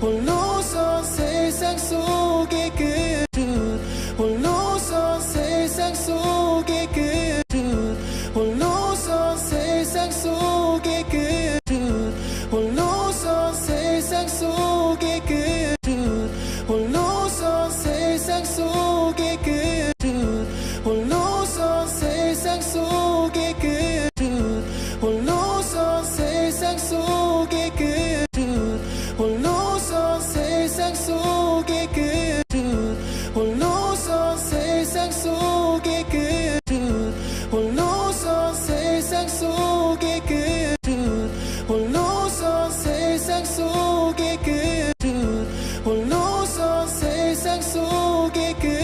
홀로서 세상 속에 그 홀로서 세상 속에 그 홀로서 세상 속에 그 홀로서 세상 속에 그 홀로서 세상 속에 속에 그 홀로서 세상 속에 그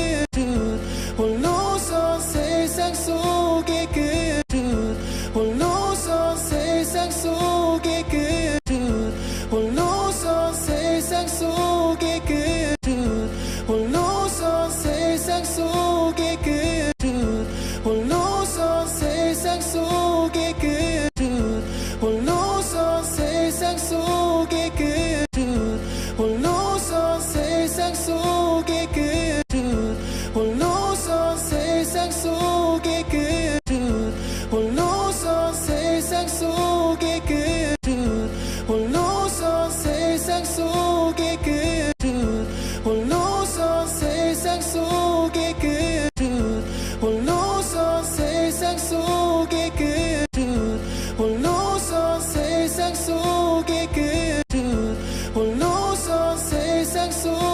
세상 속에 그준 홀로서 세상 속에 그준 홀로서 세상 속에 그준 홀로서 세상 속에 그준 홀로서 세상 속에 그준 홀로서 세상 속에 그준 홀로서 세상 속에 그준 홀로서 세상 sang sôi